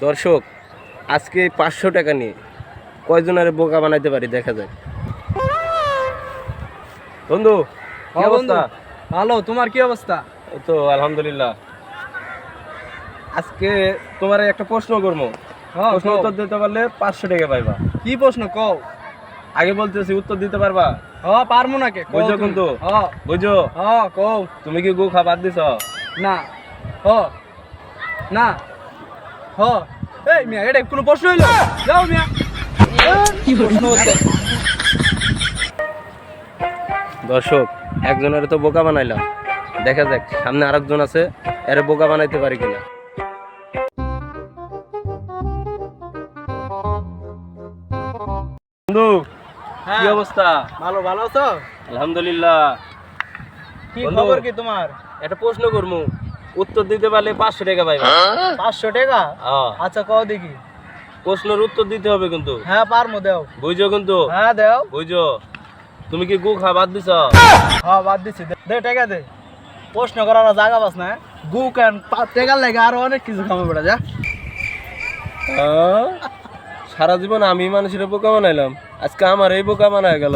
দর্শক আজকে পাঁচশো টাকা নিয়ে কয়জনের বোকা বানাইতে পারি দেখা যায় বন্ধু কি হ্যাঁ অবস্থা? ভালো তোমার কি অবস্থা? এই তো আলহামদুলিল্লাহ। আজকে তোমার একটা প্রশ্ন করব। হ্যাঁ, প্রশ্ন উত্তর দিতে পারলে পাঁচশো টাকা পাইবা। কি প্রশ্ন কও? আগে বলতেছি উত্তর দিতে পারবা? হ পারমু নাকি? তুমি। কিন্তু? হ বুঝো। হ কও। তুমি কি গু খা বাদ দিছ? না। হ না। হ এই মিয়া এটা কোনো প্রশ্ন হইল? যাও মিয়া। কি প্রশ্ন হচ্ছে? দর্শক একজনের তো বোকা বানাইলাম। দেখা যাক সামনে আরেকজন আছে এর বোকা বানাইতে পারি কিনা। বন্ধু কি হ্যাঁ। অবস্থা? ভালো ভালো আছো? আলহামদুলিল্লাহ। কি খবর কি তোমার? একটা প্রশ্ন করব উত্তর দিতে পারলে পাঁচশো টাকা পাইবা। পাঁচশো টাকা? হ্যাঁ। আচ্ছা কও দেখি। প্রশ্নের উত্তর দিতে হবে কিন্তু। হ্যাঁ পারমু দেও। বুঝছ কিন্তু। হ্যাঁ দেও। বুঝছ তুমি কি গু খা বাদ দিছ? হ্যাঁ বাদ দিচ্ছি দে। টাকা দে। প্রশ্ন করার জায়গা পাস না গু কেন? টাকা লাগে আরও অনেক কিছু খাব বেটা যা। আহ? সারা জীবন আমি মানুষের বোকা বানাইলাম। আজকে আমার এই বোকা বানায় গেল